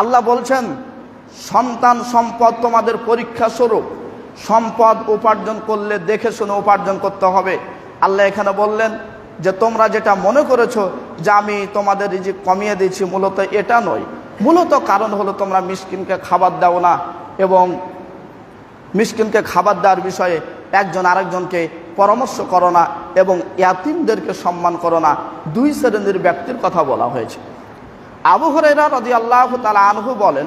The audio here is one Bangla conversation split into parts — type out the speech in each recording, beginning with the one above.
আল্লাহ বলছেন, সন্তান সম্পদ তোমাদের পরীক্ষা স্বরূপ। সম্পদ উপার্জন করলে দেখে শুনে উপার্জন করতে হবে। আল্লাহ এখানে বললেন যে, তোমরা যেটা মনে করেছ যে আমি তোমাদের যে কমিয়ে দিয়েছি, মূলত এটা নয়। মূলত কারণ হলো তোমরা মিসকিনকে খাবার দাও না এবং মিসকিনকে খাবার দেওয়ার বিষয়ে একজন আরেকজনকে পরামর্শ করো না এবং ইয়াতিমদেরকে সম্মান করো না। দুই শ্রেণির ব্যক্তির কথা বলা হয়েছে। আবু হরেরা রদি আল্লাহ তালা আনহু বলেন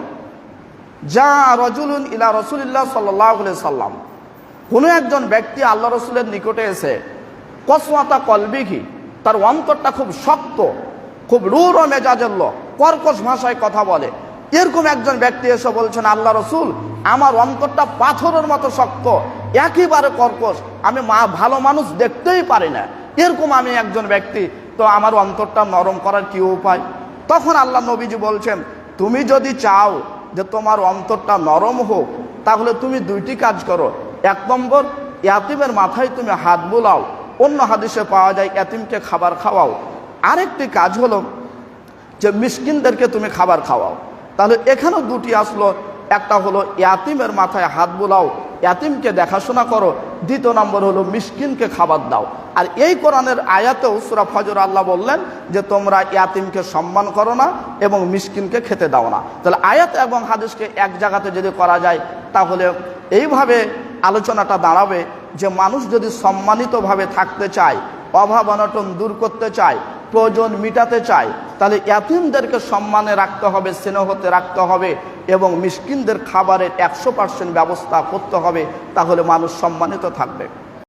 যা রজুলুন ইলা রসুলিল্লাহ সাল্লাহ সাল্লাম কোনো একজন ব্যক্তি আল্লাহ রসুলের নিকটে এসে কসমাতা কলবিঘি তার অন্তরটা খুব শক্ত, খুব রুর মেজাজের লোক, কর্কশ ভাষায় কথা বলে। এরকম একজন ব্যক্তি এসে বলছেন, আল্লাহ রসুল, আমার অন্তরটা পাথরের মতো শক্ত, একেবারে কর্কশ, আমি মা, ভালো মানুষ দেখতেই পারি না। এরকম আমি একজন ব্যক্তি, তো আমার অন্তরটা নরম করার কি উপায়? তখন আল্লাহ নবীজি বলছেন, তুমি যদি চাও যে তোমার অন্তরটা নরম হোক, তাহলে তুমি দুইটি কাজ করো। এক নম্বর, ইয়াতিমের মাথায় তুমি হাত বোলাও, অন্য হাদিসে পাওয়া যায় ইয়াতিমকে খাবার খাওয়াও। আরেকটি কাজ হলো যে মিসকিনদেরকে তুমি খাবার খাওয়াও। তাহলে এখানেও দুটি আসলো, একটা হলো ইয়াতিমের মাথায় হাত বোলাও ইয়াতিমকে দেখাশোনা করো, দ্বিতীয় নম্বর হলো মিসকিনকে খাবার দাও। আর এই কোরআনের আয়াতেও সুরা ফজর আল্লাহ বললেন যে, তোমরা ইয়াতিমকে সম্মান করো না এবং মিসকিনকে খেতে দাও না। তাহলে আয়াত এবং হাদিসকে এক জায়গাতে যদি করা যায়, তাহলে এইভাবে আলোচনাটা দাঁড়াবে যে, মানুষ যদি সম্মানিতভাবে থাকতে চায়, অভাব অনটন দূর করতে চায় প্রয়োজন মিটাতে চায়, তাহলে ইয়াতিমদেরকে সম্মানে রাখতে হবে, স্নেহতে রাখতে হবে এবং মিসকিনদের খাবারের একশো পার্সেন্ট ব্যবস্থা করতে হবে, তাহলে মানুষ সম্মানিত থাকবে।